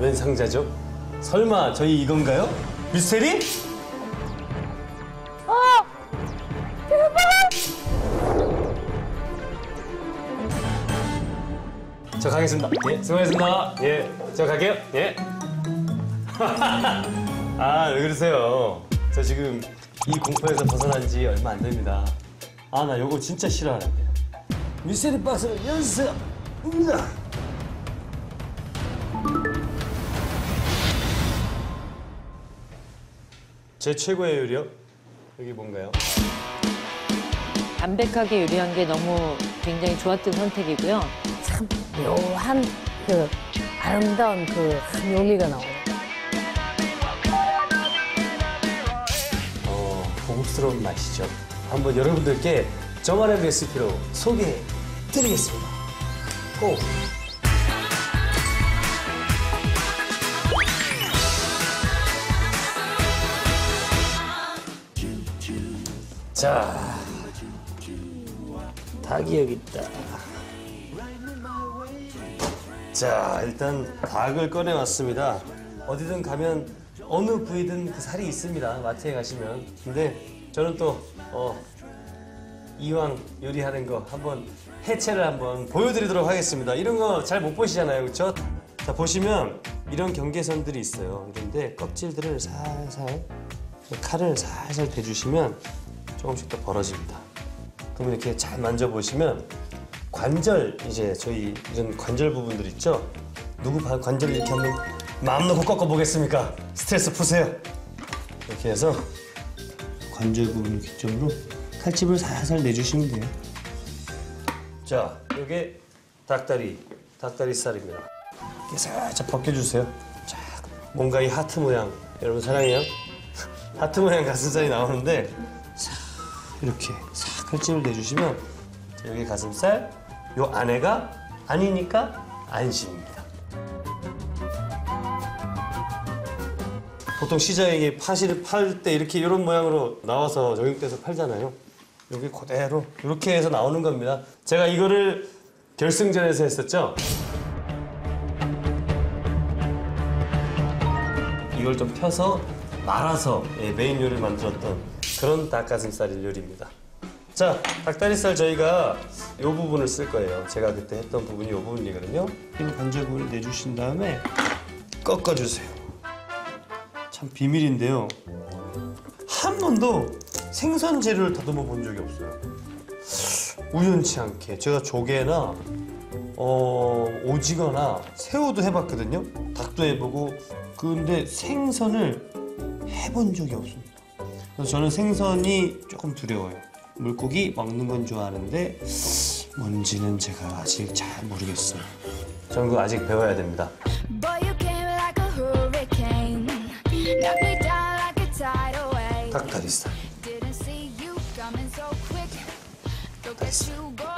웬 상자죠? 설마 저희 이건가요? 미스테리? 저 가겠습니다. 예, 수고하셨습니다. 예, 저 갈게요. 예. 아, 왜 그러세요? 저 지금 이 공포에서 벗어난 지 얼마 안 됩니다. 아, 나 요거 진짜 싫어하는데. 미스테리 박스를 연습! 옵니다. 제 최고의 요리요? 여기 뭔가요? 담백하게 요리한 게 너무 굉장히 좋았던 선택이고요. 참 묘한 그 아름다운 그 요리가 나와요. 어, 고급스러운 맛이죠. 한번 여러분들께 저만의 레시피로 소개해 드리겠습니다. 고! 자, 닭이 여기 있다. 자, 일단 닭을 꺼내왔습니다. 어디든 가면 어느 부위든 그 살이 있습니다. 마트에 가시면. 근데 저는 또 어, 이왕 요리하는 거 한번 해체를 한번 보여드리도록 하겠습니다. 이런 거 잘 못 보시잖아요, 그렇죠? 자 보시면 이런 경계선들이 있어요. 그런데 껍질들을 살살 칼을 살살 대주시면 조금씩 더 벌어집니다. 그러면 이렇게 잘 만져보시면 관절 이제 저희 이런 관절 부분들 있죠? 누구 바- 관절 이렇게 한번 마음 놓고 꺾어 보겠습니까? 스트레스 푸세요. 이렇게 해서 관절 부분을 기점으로 칼집을 살살 내주시면 돼요. 자, 이게 닭다리, 닭다리살입니다. 이렇게 살짝 벗겨주세요. 자, 뭔가 이 하트 모양 여러분 사랑해요. 하트 모양 가슴살이 나오는데 자, 이렇게 싹 칼집을 내주시면 자, 여기 가슴살, 요 안에가 아니니까 안심입니다. 보통 시장에 파시를 팔 때 이렇게 이런 모양으로 나와서 정육돼서 팔잖아요. 여기 그대로 이렇게 해서 나오는 겁니다. 제가 이거를 결승전에서 했었죠. 이걸 좀 펴서 말아서 예, 메인 요리를 만들었던 그런 닭가슴살 요리입니다. 자, 닭다리살 저희가 이 부분을 쓸 거예요. 제가 그때 했던 부분이 이 부분이거든요. 이 관절 부분을 내주신 다음에 꺾어주세요. 참 비밀인데요. 한 번도 생선 재료를 다듬어 본 적이 없어요. 우연치 않게 제가 조개나 어, 오징어나 새우도 해봤거든요. 닭도 해보고 근데 생선을 해본 적이 없습니다. 그래서 저는 생선이 조금 두려워요. 물고기 먹는 건 좋아하는데 뭔지는 제가 아직 잘 모르겠어요. 저는 그거 아직 배워야 됩니다. 닭다리살. You